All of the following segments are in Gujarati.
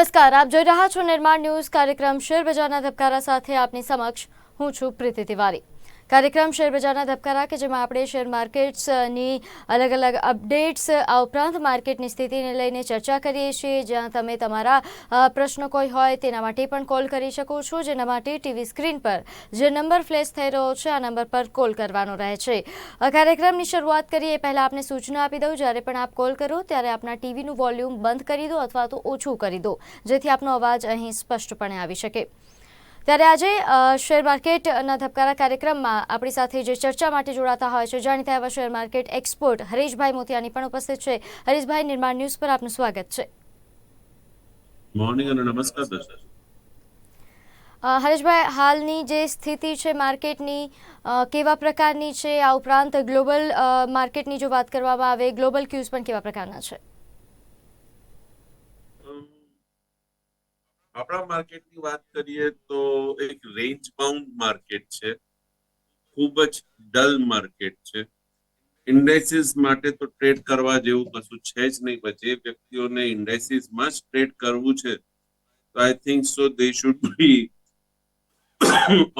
નમસ્કાર, આપ જોઈ રહ્યા છો નિર્માણ ન્યૂઝ કાર્યક્રમ શેર બજારના ધબકારા સાથે આપની સમક્ષ હું છું પ્રીતિ તિવારી. કાર્યક્રમ શેર બજારના ધબકારા કે જેમાં આપણે શેર માર્કેટ્સની અલગ અલગ અપડેટ્સ, આ ઉપરાંત માર્કેટની સ્થિતિને લઈને ચર્ચા કરીએ છીએ. જ્યાં તમે તમારા પ્રશ્નો કોઈ હોય તેના માટે પણ કોલ કરી શકો છો. જેના માટે ટીવી સ્ક્રીન પર જે નંબર ફ્લેશ થઈ રહ્યો છે, આ નંબર પર કોલ કરવાનો રહે છે. કાર્યક્રમની શરૂઆત કરીએ. પહેલાં આપને સૂચના આપી દઉં. જ્યારે પણ આપ કોલ કરો, ત્યારે આપના ટીવીનું વોલ્યુમ બંધ કરી દો અથવા તો ઓછું કરી દો, જેથી આપનો અવાજ અહીં સ્પષ્ટપણે આવી શકે. ત્યારે આજે શેર માર્કેટના ધબકારા કાર્યક્રમમાં આપણી સાથે જે ચર્ચા માટે જોડાતા હોય છે જાણીતા એવા શેર માર્કેટ એક્સપર્ટ હરીશભાઈ મોતિયાની પણ ઉપસ્થિત છે. હરીશભાઈ નિર્માણ ન્યૂઝ પર આપનું સ્વાગત છે. મોર્નિંગ અને નમસ્કાર દર્શક. અ, હરેશભાઈ હાલની જે સ્થિતિ છે માર્કેટની કેવા પ્રકારની છે? આ ઉપરાંત ગ્લોબલ માર્કેટની જો વાત કરવામાં આવે ગ્લોબલ ક્યુઝ પણ કેવા પ્રકારના છે? આપણા માર્કેટની વાત કરીએ તો એક રેન્જ બાઉન્ડ માર્કેટ છે. ખૂબ જ ડલ માર્કેટ છે. ઇન્ડેસિસ માટે તો ટ્રેડ કરવા જેવું કશું છે જ નહીં. પણ જે વ્યક્તિઓને ઇન્ડેસિસમાં જ ટ્રેડ કરવું છે. તો I think so they should be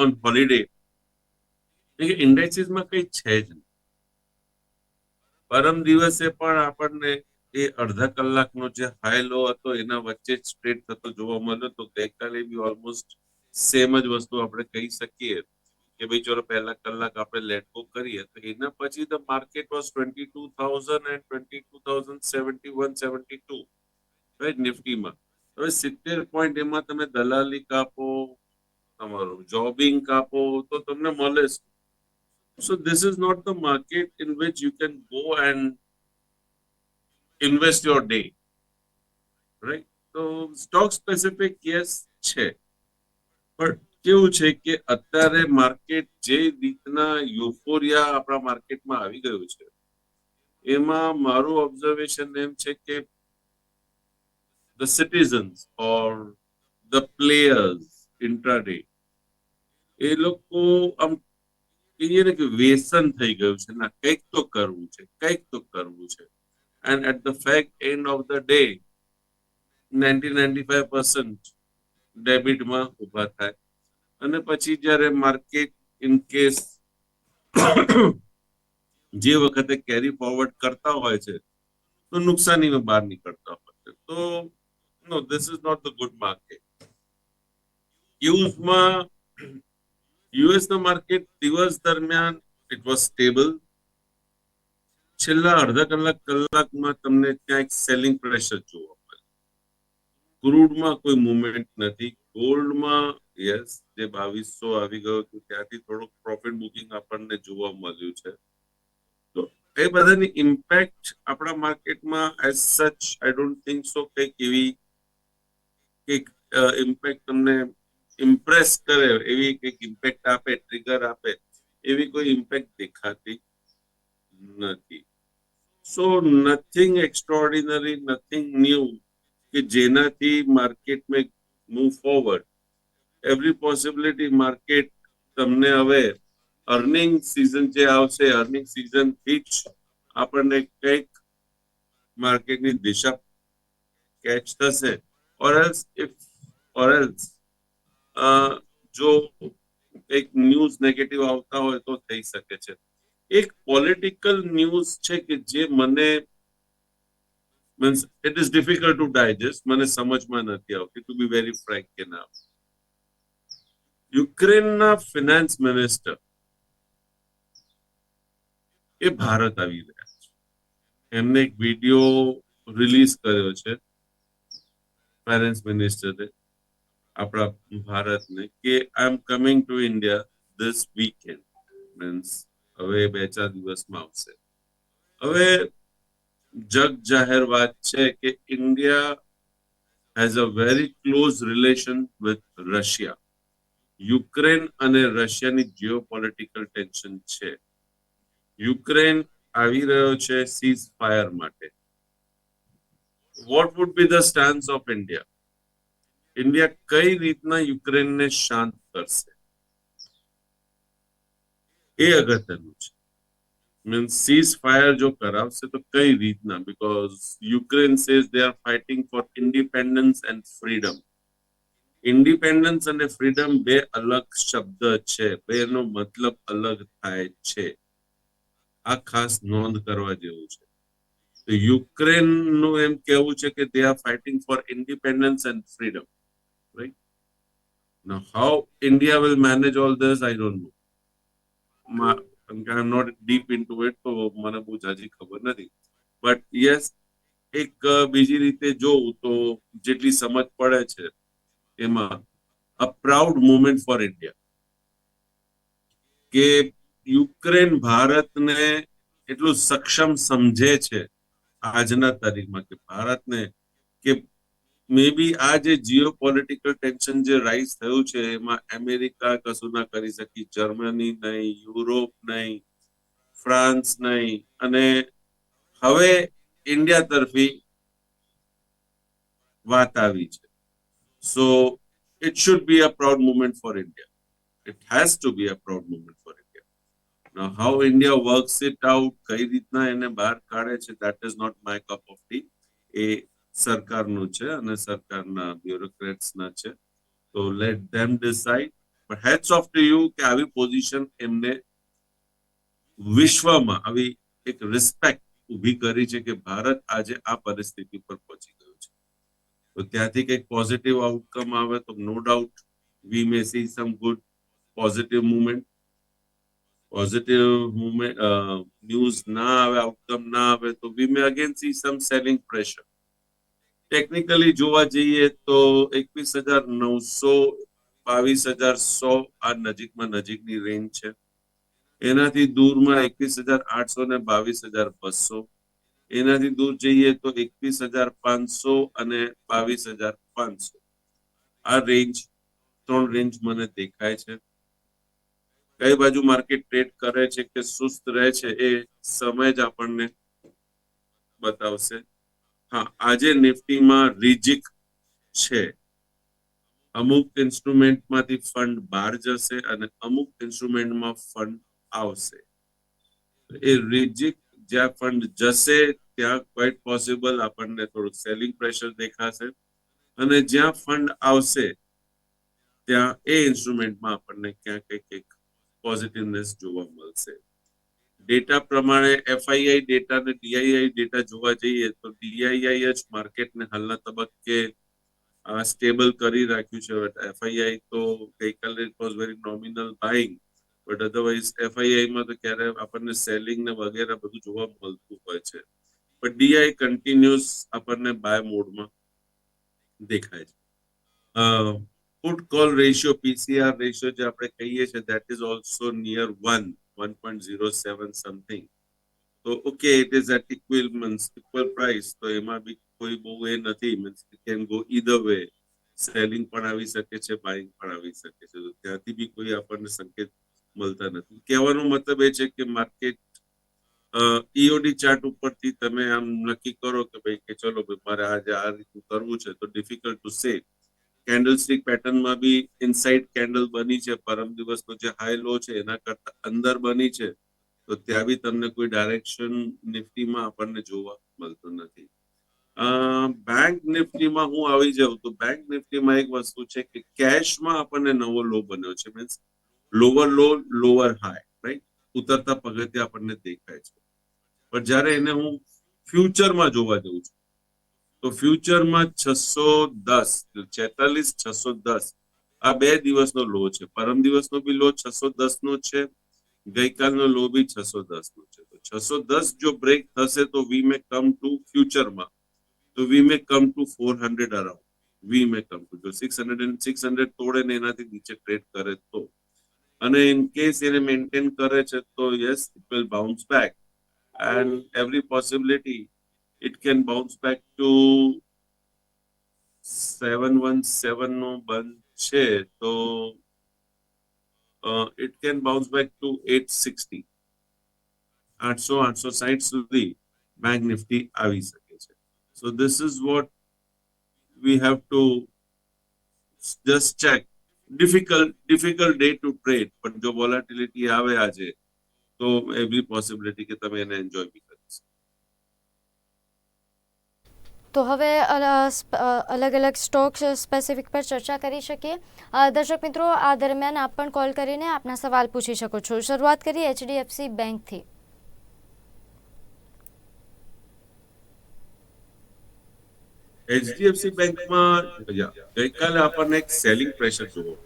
on holiday ઇન્ડેસિસમાં કંઈ છે જ નહીં. પરમ દિવસે પણ આપણને એ અડધા કલાકનો જે હાઈ લો હતો, એના વચ્ચે જ ટ્રેડ થતો જોવા મળ્યો. તો ગઈકાલે બી ઓલમોસ્ટ સેમ જ વસ્તુ આપણે કહી શકીએ કે ભાઈ, ચલો પહેલા કલાક આપણે લેટકો કરીએ. તો એના પછી the market was twenty two thousand and twenty two thousand seventy one seventy two right નિફ્ટીમાં હવે સિત્તેર પોઈન્ટ એમાં તમે દલાલી કાપો, તમારું જોબિંગ કાપો, તો તમને મળે so this is not the market in which you can go go and your day right તો સ્ટોક સ્પેસિફિક યસ છે. પણ કેવું છે કે અત્યારે માર્કેટ જે રીતના યુફોરિયા આપણા માર્કેટમાં આવી ગયું છે, એમાં મારું ઓબ્ઝર્વેશન એમ છે કે the citizens or the players intraday, એ લોકો આમ કહીએ ને કે વ્યસન થઈ ગયું છે. ના, કંઈક તો કરવું છે, કંઈક તો કરવું છે. And at the fact end of the day ninety ninety five ડેબિટમાં ઊભા થાય. અને પછી જ્યારે માર્કેટ ઇન કેસ જે વખતે કેરી ફોરવર્ડ કરતા હોય છે, તો નુકસાનીમાં બહાર નીકળતા હોય છે. તો no this is not the good market યુઝમાં US ના માર્કેટ દિવસ દરમિયાન ઇટ વોઝ સ્ટેબલ છેલ્લા અડધા કલાક કલાકમાં તમને ત્યાં એક સેલિંગ પ્રેશર જોવા મળે. ક્રૂડમાં કોઈ મુવમેન્ટ નથી. ગોલ્ડમાં યસ જે બાવીસો આવી ગયો હતું, ત્યાંથી થોડુંક પ્રોફિટ બુકિંગ આપણને જોવા મળ્યું છે. તો એ બધાની ઇમ્પેક્ટ આપણા માર્કેટમાં એઝ સચ આઈ ડોન્ટ થિંક સો કંઈક એવી કંઈક ઇમ્પેક્ટ તમને ઇમ્પ્રેસ કરે, એવી કંઈક ઇમ્પેક્ટ આપે ટ્રિગર આપે, એવી કોઈ ઇમ્પેક્ટ દેખાતી નથી. So nothing extraordinary nothing new કે જેનાથી માર્કેટ મેં move forward every possibility market તમને હવે અર્નિંગ સિઝન જે આવશે અર્નિંગ સિઝનથી જ આપણને કંઈક માર્કેટની દિશા કેચ થશે. Or else if or else uh, જો એક ન્યૂઝ નેગેટિવ આવતા હોય તો થઈ શકે છે. એક પોલિટિકલ ન્યૂઝ છે કે જે મને means it is difficult to digest મને સમજમાં નથી આવતી ટુ બી વેરી ફ્રેન્ક કે ના. યુક્રેનના ફિનાન્સ મિનિસ્ટર એ ભારત આવી રહ્યા છે. એમને એક વીડિયો રિલીઝ કર્યો છે ફાઇનાન્સ મિનિસ્ટરે આપણા ભારતને, કે I am coming to India this weekend means હવે બે ચાર દિવસમાં આવશે. હવે જગ જાહેર વાત છે કે India has a very close relation with Russia Ukraine અને રશિયાની જીઓ પોલિટિકલ ટેન્શન છે. યુક્રેન આવી રહ્યો છે સીઝ ફાયર માટે. What would be the stance of India India કઈ રીતના યુક્રેનને શાંત કરશે? એ અગત્યનું છે. મીન્સ સીઝ ફાયર જો કરાવશે તો કઈ રીતના? Because Ukraine says they are fighting for independence and freedom independence અને ફ્રીડમ બે અલગ શબ્દ છે. બેનો મતલબ અલગ થાય છે. આ ખાસ નોંધ કરવા જેવું છે. તો યુક્રેનનું એમ કેવું છે કે they are fighting for independence and freedom right how India will manage all this I don't don't know. Am not deep into it તો મને બહુ જાજી ખબર નથી બટ યસ એક બીજી રીતે જોઉં તો જેટલી સમજ પડે છે એમાં a proud moment for India કે યુક્રેન ભારતને એટલું સક્ષમ સમજે છે આજના તારીખમાં કે ભારતને કે મે બી આ જે જીઓ પોલિટિકલ ટેન્શન જે રાઈઝ થયું છે, એમાં અમેરિકા કશું ના કરી શકી. જર્મની નહીં યુરોપ નહીં ફ્રાન્સ નહીં. અને હવે ઇન્ડિયા તરફી વાત આવી છે. So it should be a proud moment for India it has to be a proud moment for India how India work it out કઈ રીતના એને બહાર કાઢે છે that is not my cup of tea એ સરકારનું છે અને સરકારના બ્યુરોક્રેટ્સના છે. તો લેટ ધેમ ડિસાઇડ પણ હેડ્સ ઓફ ટુ યુ કે આવી પોઝિશન એમને વિશ્વમાં આવી એક રિસ્પેક્ટ ઊભી કરી છે કે ભારત આજે આ પરિસ્થિતિ પર પહોંચી ગયું છે. તો ત્યાંથી કંઈક પોઝિટિવ આઉટકમ આવે તો no doubt we may see some good positive movement positive movement news ના આવે આઉટકમ ના આવે તો we may again see some selling pressure technically જોવા જઈએ તો એકવીસ હજાર નવસો બાવીસ હજાર સો આ નજીકમાં નજીકની રેન્જ છે. એનાથી દૂરમાં એકવીસ હજાર આઠસો ને બાવીસ હજાર બસો. એનાથી દૂર જઈએ તો એકવીસ હજાર પાંચસો અને બાવીસ હજાર પાંચસો. આ રેન્જ ત્રણ રેન્જ મને દેખાય છે. કઈ બાજુ માર્કેટ ટ્રેડ કરે છે કે સુસ્ત રહે છે એ સમય જ આપણને બતાવશે. હા, આજે નિફ્ટીમાં રિજિક છે. અમુક ઇન્સ્ટ્રુમેન્ટમાંથી ફંડ બહાર જશે અને અમુક ઇન્સ્ટ્રુમેન્ટમાં ફંડ આવશે. એ રિજિક જ્યાં ફંડ જશે, ત્યાં ક્વાઇટ પોસિબલ આપણને થોડું સેલિંગ પ્રેશર દેખાશે. અને જ્યાં ફંડ આવશે, ત્યાં એ ઇન્સ્ટ્રુમેન્ટમાં આપણને ક્યાંક કંઈક પોઝિટિવનેસ જોવા મળશે. ડેટા પ્રમાણે એફઆઈઆઈ ડેટા અને ડીઆઈઆઈ ડેટા જોવા જઈએ તો ડીઆઈઆઈ જ માર્કેટને હાલના તબક્કે સ્ટેબલ કરી રાખ્યું છે. એફઆઈઆઈ તો ગઈકાલે it was very nominal buying but otherwise FII માં તો ક્યારે આપણને સેલિંગ ને વગેરે બધું જોવા મળતું હોય છે. બટ ડીઆઈ કન્ટિન્યુઅસ આપણને બાય મોડમાં દેખાય છે. Put call ratio PCR ratio જે આપણે કહીએ છીએ that is also near one one point zero seven something તો okay it is at equal means equal price તો એમાં બી કોઈ બહુ એ નથી means can go either way selling પણ આવી શકે છે બાઇંગ પણ આવી શકે છે. તો ત્યાંથી બી કોઈ આપણને સંકેત મળતા નથી. કહેવાનો મતલબ એ છે કે માર્કેટ ઈઓડી ચાર્ટ ઉપરથી તમે આમ નક્કી કરો કે ભાઈ કે ચલો, ભાઈ મારે આજે આ રીતનું કરવું છે, તો difficult to say candlestick પેટર્નમાં બી ઇનસાઇડ કેન્ડલ બની છે, પરમ દિવસનો જે હાઈ લો છે, એના કરતા અંદર બની છે, તો ત્યાં બી તમને કોઈ ડાયરેક્શન નિફ્ટીમાં આપણને જોવા મળતું નથી. બેંક નિફ્ટીમાં હું આવી જાઉં તો બેંક નિફ્ટીમાં એક વસ્તુ છે કે કેશમાં આપણને નવો લો બન્યો છે means lower low lower high right ઉતરતા પગથિયા આપણને દેખાય છે. પણ જ્યારે એને હું ફ્યુચરમાં જોવા જઉં છું તો ફ્યુચરમાં છસો દસ છેતાલીસ છસો દસ. આ બે દિવસનો લો છે. પરમ દિવસનો બી લો છસો દસ નો છે. ગઈકાલનો લો બી છસો દસ નો છે. તો છસો દસ જો બ્રેક થશે તો વી મે કમ ટુ ફ્યુચરમાં તો we may come to four hundred around we may come to જો સિક્સ હંડ્રેડ સિક્સ હંડ્રેડ તોડે ને એનાથી નીચે ટ્રેડ કરે તો. અને ઇન કેસ એને મેન્ટેન કરે છે તો yes it will bounce back and every possibility it can bounce back to 717 નો બંધ છે તો it can bounce back to 860 800 860 સુધી બેંક નિફ્ટી આવી શકે છે so this is what we have to just check difficult difficult day to trade પણ જો volatility આવે આજે તો એવી પોસિબિલિટી કે તમે એને એન્જોય બી કરી શકો તો હવે અલગ અલગ સ્ટોક સ્પેસિફિક પર ચર્ચા કરી શકીએ. દર્શક મિત્રો, આ દરમિયાન આપ પણ કોલ કરીને આપના સવાલ પૂછી શકો છો. શરૂઆત કરીએ એચડીએફસી બેંકથી એચડીએફસી બેંકમાં ગઈકાલે આપણને એક સેલિંગ પ્રેશર જોવો.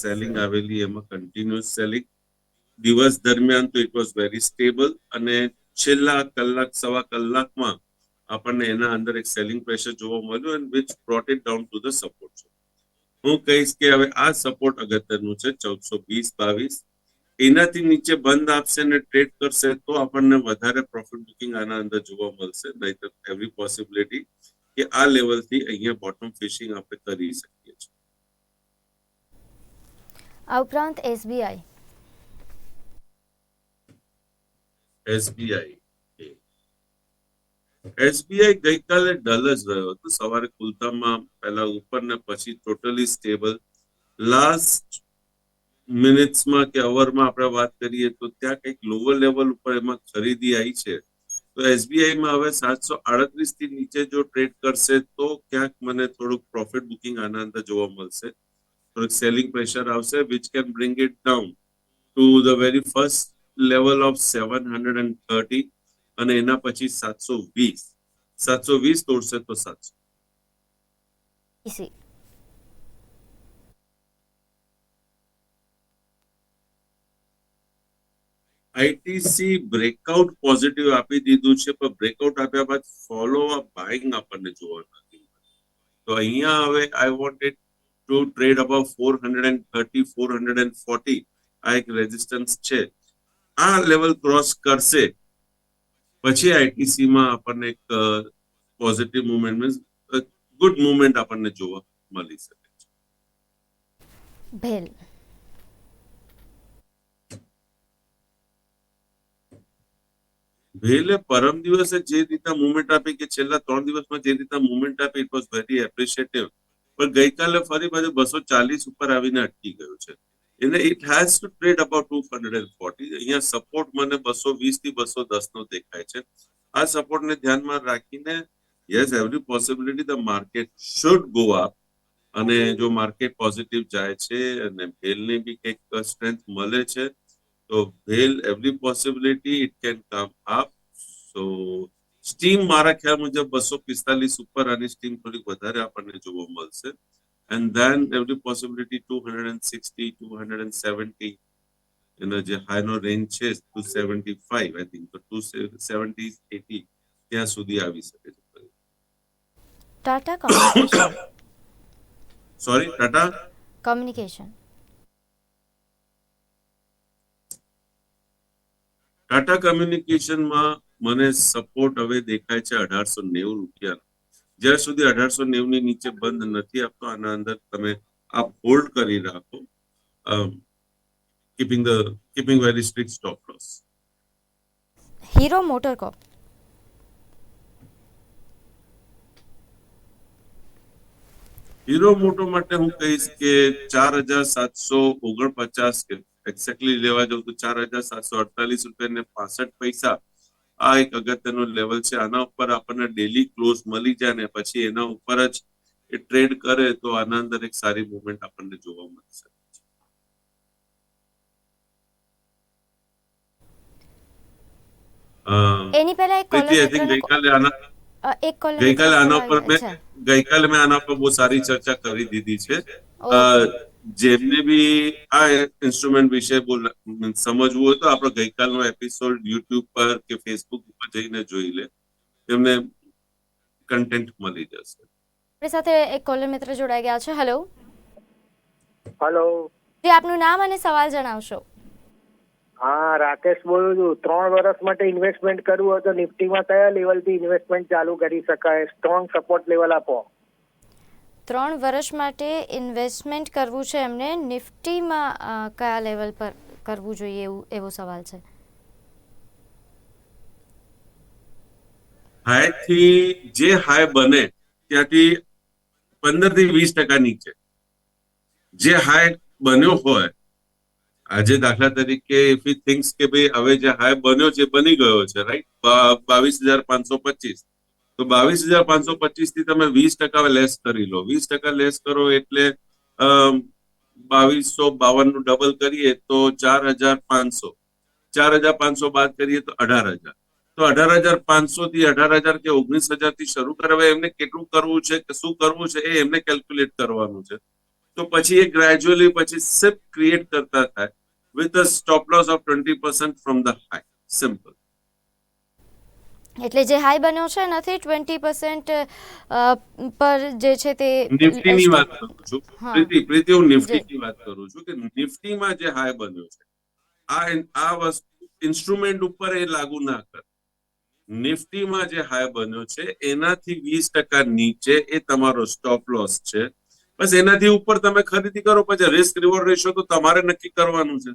સેલિંગ આવેલી, એમાં કન્ટિન્યુઅસ સેલિંગ દિવસ દરમિયાન તો ઇટ વોઝ વેરી સ્ટેબલ અને છેલ્લા કલાક, સવા કલાકમાં આપણને એના અંદર એક સેલિંગ પ્રેશર જોવા મળ્યું and which brought it down to the support હું કહીશ કે હવે આ સપોર્ટ અગત્યનું છે ચૌદસો વીસ બાવીસ. એનાથી નીચે બંધ આપશે અને ટ્રેડ કરશે તો આપણને વધારે પ્રોફિટ બુકિંગ આના અંદર જોવા મળશે નહીતર એવરી પોસિબિલિટી કે આ લેવલથી અહીંયા બોટમ ફિશિંગ આપણે કરી શકીએ છીએ. આ ઉપરાંત એસબીઆઈ એસબીઆઈ એસબીઆઈ ગઈકાલે ડલ જ રહ્યો હતો. સવારે ખુલતામાં પહેલા ઉપર ને પછી ટોટલી સ્ટેબલ લાસ્ટ મિનિટ્સમાં કે અવરમાં આપણે વાત કરીએ તો ત્યાં કંઈક લોઅર લેવલ ઉપર એમાં ખરીદી આવી છે. તો એસબીઆઈમાં હવે સાતસો આડત્રીસથી નીચે જો ટ્રેડ કરશે તો ક્યાંક મને થોડુંક પ્રોફિટ બુકિંગ આના અંદર જોવા મળશે. થોડુંક સેલિંગ પ્રેશર આવશે which can bring it down to the very first level of seven hundred and thirty અને એના પછી સાતસો વીસ. સાતસો વીસ તોડશે તો સાતસો. આઈટીસી બ્રેકઆઉટ પોઝિટિવ આપી દીધું છે પણ બ્રેકઆઉટ આપ્યા બાદ ફોલો અપ બાઇંગ આપણને જોવા નથી. તો અહીંયા હવે I wanted to trade about four hundred and thirty four hundred and forty આ એક રેઝિસ્ટન્સ છે. આ લેવલ ક્રોસ કરશે. પછી આઈટીસીમાં આપણને એક positive movement means good movement આપણને જોવા મળી શકે છે. ભેલ. ભેલે પરમ દિવસે જે રીતના મુવમેન્ટ આપી કે છેલ્લા ત્રણ દિવસમાં જે રીતના મુવમેન્ટ આપી ઇટ વોઝ વેરી એપ્રિશિએટિવ પણ ગઈકાલે ફરી પાછું બસો ચાલીસ ઉપર આવીને અટકી ગયું છે. એને it has to trade about two hundred forty અહીંયા સપોર્ટ મને બસો વીસથી બસો દસ નો દેખાય છે. આ સપોર્ટને ધ્યાનમાં રાખીને yes every possibility the market should go up અને જો માર્કેટ પોઝિટિવ જાય છે અને ભેલને બી કંઈક સ્ટ્રેન્થ મળે છે, તો bhel every possibility it can come up so steam મારા ખ્યાલ મુજબ બસો પિસ્તાલીસ ઉપર આની સ્ટીમ થોડીક વધારે આપણને જોવા મળશે. And then sixty two hundred and seventy એનો જે હાઈનો રેન્જ છે two seventy five I think તો ટુ સેવન્ટી એટી ત્યાં સુધી આવી શકે છે. Tata communication sorry Tata communication Tata કમ્યુનિકેશનમાં મને સપોર્ટ હવે દેખાય છે અઢારસો નેવું રૂપિયા જ્યાં સુધી અઢારસો નેવું ની નીચે બંધ નથી આપતો આના અંદર તમે આપ હોલ્ડ કરી રાખો. Keeping the keeping very strict stop loss Hero MotoCorp Hero Moto માટે હું કહીશ કે ચાર હજાર સાતસો ઓગણપચાસ કે એક્ઝેક્ટલી લેવા જાઉં તો ચાર હજાર સાતસો અડતાલીસ રૂપિયા ને પાસઠ પૈસા આ એક અગત્યનું લેવલ છે. આના ઉપર આપણને ડેલી ક્લોઝ મળી જાય ને પછી એના ઉપર જ એ ટ્રેડ કરે તો આના અંદર એક સારી મુવમેન્ટ આપણને જોવા મળશે. અ, એની પહેલા એક કોલર ગઈકાલે આના એક કોલર ગઈકાલે આના ઉપર મેં ગઈકાલે મેં આના પર બહુ સારી ચર્ચા કરી દીધી છે. જેમને બી આ ઇન્સ્ટ્રુમેન્ટ વિશે બોલ સમજવું હોય તો આપણો ગઈકાલનો એપિસોડ યુટ્યુબ પર કે ફેસબુક ઉપર જઈને જોઈ લે. એમને કન્ટેન્ટ મળી જશે. આપણી સાથે એક કોલર મિત્ર જોડાઈ ગયા છે. હેલો હેલો જે આપનું નામ અને સવાલ જણાવશો. હા રાકેશ બોલું છું. ત્રણ વર્ષ માટે ઇન્વેસ્ટમેન્ટ કરવું હોય તો નિફ્ટીમાં કયા લેવલથી ઇન્વેસ્ટમેન્ટ ચાલુ કરી શકાય? સ્ટ્રોંગ સપોર્ટ લેવલ આપો. ત્રણ વર્ષ માટે ઇન્વેસ્ટમેન્ટ કરવું છે એમને. નિફ્ટીમાં કયા લેવલ પર કરવું જોઈએ એવું, એવો સવાલ છે? હાઈથી જે હાઈ બને, ત્યાંથી પંદરથી વીસ ટકા નીચે. જે હાઈ બન્યો હોય, આજે દાખલા તરીકે ઇફ યુ થિંક્સ કે ભાઈ હવે જે હાઈ બન્યો છે બની ગયો છે રાઈટ બાવીસ હજાર પાંચસો પચીસ. તો બાવીસ હજાર પાંચસો પચીસથી તમે વીસ ટકા લેસ કરી લો. વીસ ટકા લેસ કરો એટલે બાવીસો બાવનનું ડબલ કરીએ તો ચાર હજાર પાંચસો. ચાર હજાર પાંચસો બાદ કરીએ તો અઢાર હજાર. તો અઢાર હજાર પાંચસો થી અઢાર હજાર કે ઓગણીસ હજારથી શરૂ કરવા, એમને કેટલું કરવું છે, કે શું કરવું છે એ એમને કેલ્ક્યુલેટ કરવાનું છે. તો પછી એ ગ્રેજ્યુઅલી પછી સિપ ક્રિએટ કરતા થાય with a stop loss of twenty percent from the high simple એટલે જે હાઈ બન્યો છે નથી ટ્વેન્ટી પર્સન્ટ પર જે છે તે નિફ્ટીની વાત કરું છું. પ્રીતિ પ્રીતિ હું નિફ્ટીની વાત કરું છું કે નિફ્ટીમાં જે હાઈ બન્યો છે આ આ વસ્તુ ઇન્સ્ટ્રુમેન્ટ ઉપર એ લાગુ ના કરે. નિફ્ટીમાં જે હાઈ બન્યો છે એનાથી વીસ ટકા નીચે એ તમારો સ્ટોપ લોસ છે. બસ એનાથી ઉપર તમે ખરીદી કરો પછી રિસ્ક રિવોર્ડ રેશિયો તો તમારે નક્કી કરવાનું છે.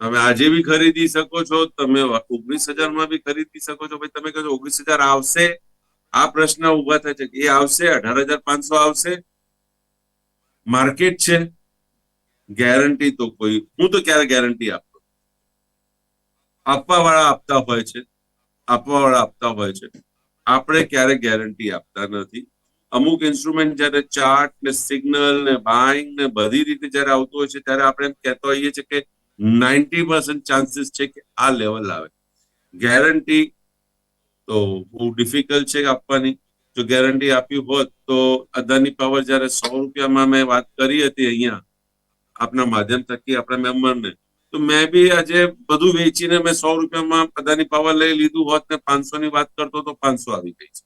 તમે આજે બી ખરીદી શકો છો, તમે ઓગણીસ હજારમાં બી ખરીદી શકો છો. ભાઈ, તમે કહો ઓગણીસ હજાર આવશે? આ પ્રશ્ન ઊભા થાય છે એ આવશે? અઢાર હજાર પાંચસો આવશે? માર્કેટ છે? ગેરંટી તો કોઈ હું તો ક્યારે ગેરંટી આપતો? આપવા વાળા આપતા હોય છે. આપવા વાળા આપતા હોય છે. આપણે ક્યારે ગેરંટી આપતા નથી. અમુક ઇન્સ્ટ્રુમેન્ટ જ્યારે ચાર્ટ ને સિગ્નલ ને બાઇંગ ને બધી રીતે જ્યારે આવતું હોય છે, ત્યારે આપણે એમ કહેતા હોઈએ છીએ કે નાઇન્ટી પર્સન્ટ ચાન્સીસ છે કે આ લેવલ આવે. ગેરંટી તો બહુ ડિફિકલ્ટ છે આપવાની. જો ગેરંટી આપી હોત તો અદાની પાવર જ્યારે સો રૂપિયામાં મેં વાત કરી હતી અહીંયા આપના માધ્યમ થકી આપણા મેમ્બરને, તો મેં બી આજે બધું વેચીને મેં સો રૂપિયામાં અદાની પાવર લઈ લીધું હોત ને પાંચસો ની વાત કરતો તો પાંચસો આવી ગઈ છે.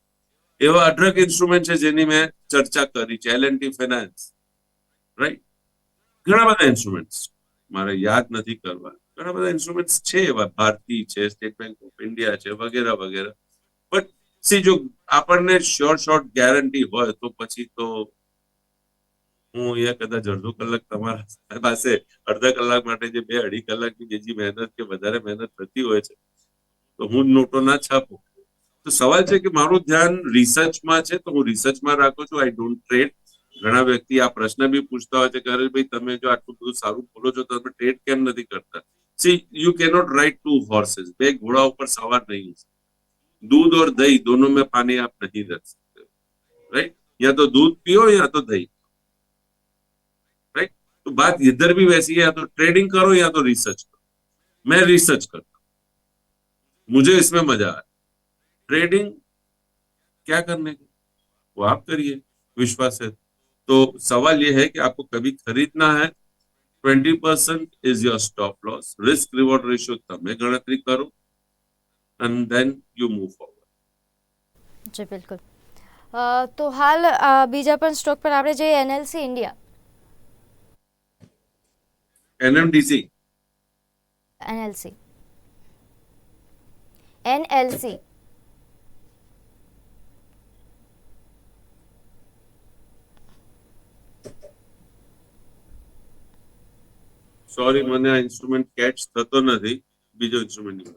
એવા અઢળક ઇન્સ્ટ્રુમેન્ટ છે જેની મેં ચર્ચા કરી છે L and T finance right ઘણા બધા ઇન્સ્ટ્રુમેન્ટ્સ મારે યાદ નથી કરવા. ઘણા બધા ઇન્સ્ટ્રુમેન્ટ્સ છે એવા, ભારતી છે, સ્ટેટ બેંક ઓફ ઇન્ડિયા છે, વગેરે વગેરે. બટ સી જો આપણને શોર્ટ શોર્ટ ગેરંટી હોય, તો પછી તો હું અહીંયા કદાચ અડધો કલાક તમારા પાસે અડધા કલાક માટે જે બે અઢી કલાકની જે મહેનત કે વધારે મહેનત થતી હોય છે, તો હું નોટો ના છાપું. તો સવાલ છે કે મારું ધ્યાન રિસર્ચમાં છે, તો હું રિસર્ચમાં રાખું છું આઈ ડોન્ટ ટ્રેડ ઘણા વ્યક્તિ આ પ્રશ્ન બી પૂછતા હોય છે કે ભાઈ, તમે જો આટલું બધું સારું બોલો છો, તો તમે ટ્રેડ કેમ નથી કરતા? See you cannot ride two horses બે ઘોડા ઉપર સવાર નહીં दूध और दही दोनों में पानी आप नहीं रख सकते राइट या तो दूध पियो या तो दही राइट तो बात इधर भी वैसी है या तो ट्रेडिंग करो या तो रिसर्च करो मैं रिसर्च करता हूँ मुझे इसमें मज़ा आया ट्रेडिंग क्या करने की वो आप करिए विश्वास है तो सवाल ये है कि आपको कभी खरीदना है twenty percent is your stop loss risk reward ratio તમે ગણતરી કરો and then you move forward જી બિલકુલ અ, તો હાલ અ, બીજા પણ સ્ટોક પર આપણે જોઈએ NLC India NMDC NLC NLC Sorry મને આ ઇન્સ્ટ્રુમેન્ટ કેચ થતો નથી. બીજો instrument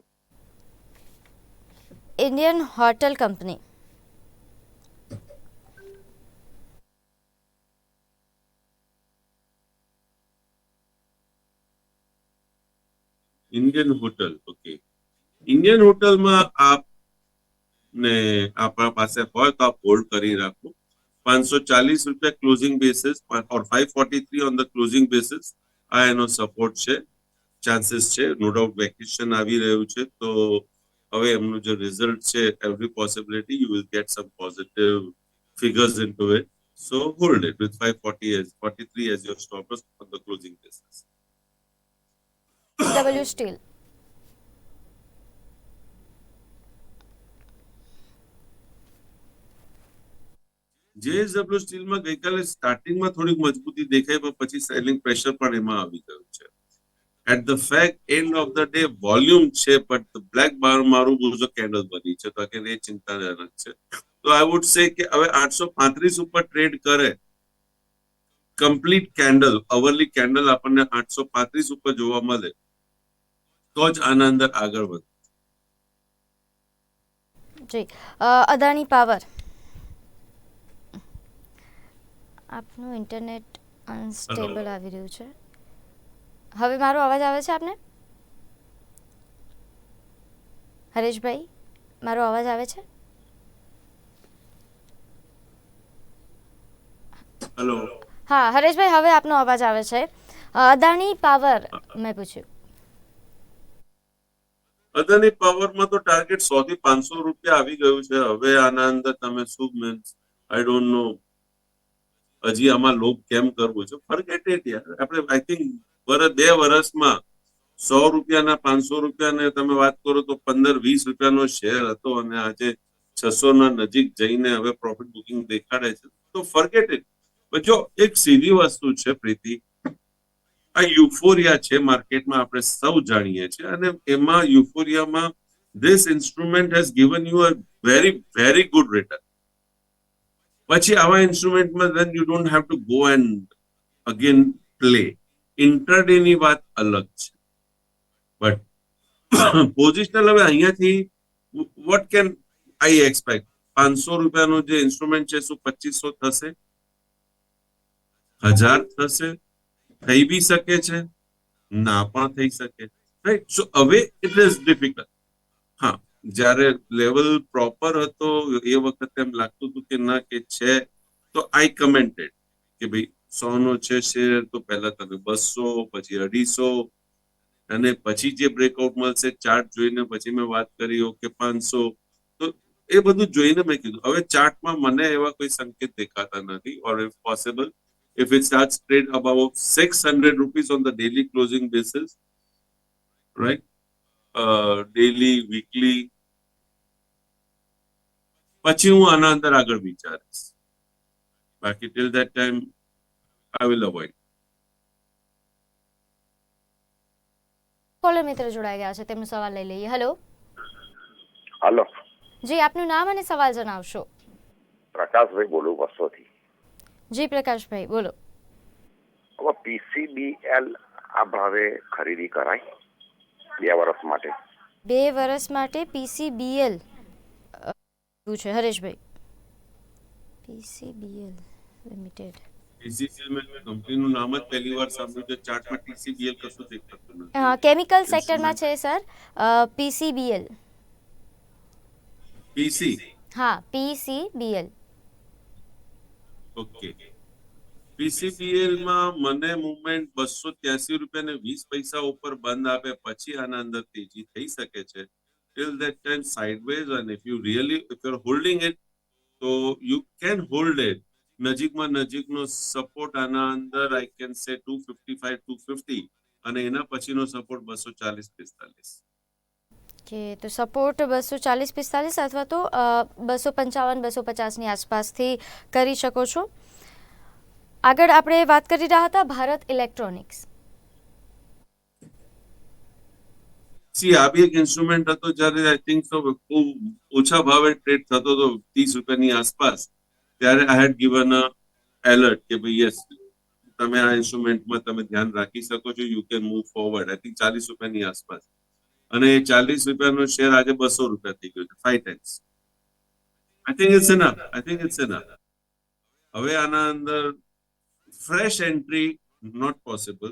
Indian hotel company Indian hotel okay Indian હોટલમાં આપ ને આપણા પાસે હોય તો આપ હોલ્ડ કરી રાખો. પાંચસો ચાલીસ રૂપિયા closing basis or five forty three on the closing basis આ એનો સપોર્ટ છે ચાન્સીસ છે નો ડાઉટ વેકેશન આવી રહ્યું છે, તો હવે એમનું જે રિઝલ્ટ છે every possibility you will get some positive figures into it. So, hold it with 540 as 43 as your stop loss on the closing basis. W steel JSW સ્ટીલમાં ગઈકાલે સ્ટાર્ટિંગમાં થોડીક મજબૂતી દેખાઈ, પણ પછી સેલિંગ પ્રેશર પણ એમાં આવી ગયું છે. At the fact end of the day volume છે બટ બ્લેક બાર મારું બુઝો કેન્ડલ બની છે, તો again એ ચિંતાજનક છે. તો આઈ વુડ સે કે હવે આઠસો પાંત્રીસ ઉપર ટ્રેડ કરે. કમ્પ્લીટ કેન્ડલ અવરલી કેન્ડલ આપણને આઠસો પાંત્રીસ ઉપર જોવા મળે. તો જ આના અંદર આગળ વધે. જી. અદાણી પાવર. આપનું ઇન્ટરનેટ અનસ્ટેબલ આવી રહ્યું છે. હવે મારો અવાજ આવે છે આપને? હરેશભાઈ મારો અવાજ આવે છે? હેલો હા હરેશભાઈ હવે આપનો અવાજ આવે છે. અદાણી પાવર મેં પૂછ્યું. અદાની પાવરમાં તો ટાર્ગેટ સો થી પાંચસો રૂપિયા આવી ગયું છે. હવે આના અંદર તમે શું મીન્સ આઈ ડોન્ટ નો હજી આમાં લોક કેમ કરવું છે? ફરગેટ એટ યાર આપણે આઈ થિંક વર્ષ બે વર્ષમાં સો રૂપિયાના, પાંચસો રૂપિયાને તમે વાત કરો તો પંદર, વીસ રૂપિયાનો શેર હતો અને આજે છસો ના નજીક જઈને હવે પ્રોફિટ બુકિંગ દેખાડે છે. તો ફરગેટ ઇટ જો એક સીધી વસ્તુ છે, પ્રીતિ, આ યુફોરિયા છે માર્કેટમાં આપણે સૌ જાણીએ છીએ અને એમાં યુફોરિયામાં this instrument has given you a very very good return પછી આવા ઇન્સ્ટ્રુમેન્ટમાં then you don't have to go and again play. Intraday ની વાત અલગ છે બટ પોઝિશનલ હવે અહીંયાથી વોટ કેન આઈ એક્સપેક્ટ પાંચસો રૂપિયાનો જે ઇન્સ્ટ્રુમેન્ટ છે શું પચીસો થશે હજાર થશે થઈ બી શકે છે ના પણ થઈ શકે રાઈટ સો હવે ઇટ ઇઝ ડિફિકલ્ટ હા જ્યારે લેવલ પ્રોપર હતો એ વખતે એમ લાગતું હતું કે ના કે છે તો આઈ કમેન્ટેડ કે ભાઈ સો નો છે શેર તો પહેલા તમે બસો પછી અઢીસો અને પછી જે બ્રેકઆઉટ મળશે ચાર્ટ જોઈને પછી મેં વાત કરી ઓકે પાંચસો તો એ બધું જોઈને મેં કીધું હવે ચાર્ટમાં મને એવા કોઈ સંકેત દેખાતા નથી or if possible if it starts trade above 600 rupees on the daily closing basis, right? Uh, daily, weekly. પછી હું આના અંદર આગળ વિચારીશ. બાકી till that time I will avoid caller મિત્ર જોડાઈ ગયા છે તેમનો સવાલ લઈ લઈએ. હેલો હેલો જી આપનું નામ અને સવાલ જણાવશો. પ્રકાશભાઈ બોલું બસોથી જી પ્રકાશભાઈ બોલો. હવે પીસીબીએલ આ ભાવે ખરીદી કરાય બે વર્ષ માટે. બે વર્ષ માટે પીસીબીએલ શું છે હરેશભાઈ. પીસીબીએલ લિમિટેડ. કંપનીનું નામ જ પહેલી વાર સાંભળ્યું છે ચાર્ટમાં TCBL કશું દેખાતું નથી. કેમિકલ સેક્ટરમાં છે સર. પીસીબીએલ. પીસી? હા પીસીબીએલ. ઓકે. પીસીબીએલમાં મને મુવમેન્ટ બસો ત્યાસી રૂપિયા ને વીસ પૈસા ઉપર બંધ આપે પછી આના અંદર તેજી થઈ શકે છે. Till that time sideways, and if you really if you're holding holding so you can hold it નજીકમાં નજીકનો સપોર્ટ આના અંદર I can say two fifty five two fifty અને એના પછીનો સપોર્ટ બસો ચાલીસ પિસ્તાલીસ કે તો સપોર્ટ બસો ચાલીસ પિસ્તાલીસ અથવા તો બસો પંચાવન બસો પચાસની આસપાસથી કરી શકો છો. આગળ આપણે વાત કરી રહ્યા હતા ભારત ઇલેક્ટ્રોનિક્સ સી આ બી એક ઇન્સ્ટ્રુમેન્ટ હતો જ્યારે આઈ થિંક સો ખૂબ ઓછા ભાવે ટ્રેડ થતો હતો ત્રીસ રૂપિયાની આસપાસ, ત્યારે આઈ હેડ ગિવન અ એલર્ટ કે ભાઈ યસ તમે આ ઇન્સ્ટ્રુમેન્ટમાં તમે ધ્યાન રાખી શકો છો you can move forward I think ચાલીસ રૂપિયાની આસપાસ. અને એ ચાલીસ રૂપિયાનો શેર આજે બસો રૂપિયા થઈ ગયો છે five times I think it's એના આઈ થિંક ઇટ્સ એના હવે આના અંદર ફ્રેશ એન્ટ્રી નોટ પોસિબલ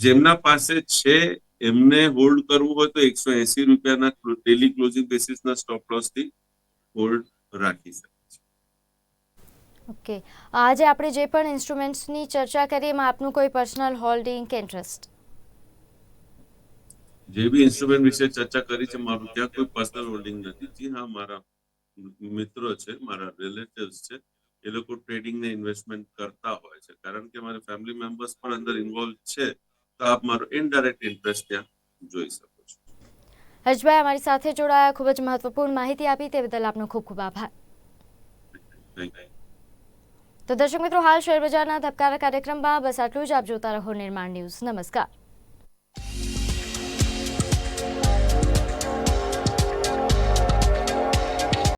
જેમના પાસે છે એમને હોલ્ડ કરવું હોય તો એકસો એસી રૂપિયાના ડેલી ક્લોઝિંગ બેસિસના સ્ટોપ લોસથી હોલ્ડ રાખી શકે છે. ઓકે આજે આપણે જે પણ ઇન્સ્ટ્રુમેન્ટ્સની ચર્ચા કરી એમાં આપનું કોઈ પર્સનલ હોલ્ડિંગ કે ઇન્ટરેસ્ટ જે બી ઇન્સ્ટ્રુમેન્ટ વિશે ચર્ચા કરી છે મારું ત્યાં કોઈ પર્સનલ હોલ્ડિંગ નથી. જી હા મારા મિત્રો છે મારા રિલેટિવ્સ છે એ લોકો ટ્રેડિંગ ને ઇન્વેસ્ટમેન્ટ કરતા હોય છે. કારણ કે મારા ફેમિલી મેમ્બર્સ પણ અંદર ઇન્વોલ્વ છે. તો આપ મારો ઇનડાયરેક્ટ ઇન્ટરેસ્ટ ત્યાં જોઈ શકો છો. હર્ષભાઈ અમારી સાથે જોડાયા ખૂબ જ મહત્વપૂર્ણ માહિતી આપી તે બદલ આપનો ખૂબ ખૂબ આભાર. તો દર્શક મિત્રો હાલ શેર બજારના ધબકારા કાર્યક્રમમાં બસ આટલું જ. આપ જોતા રહો નિર્માણ ન્યૂઝ. નમસ્કાર.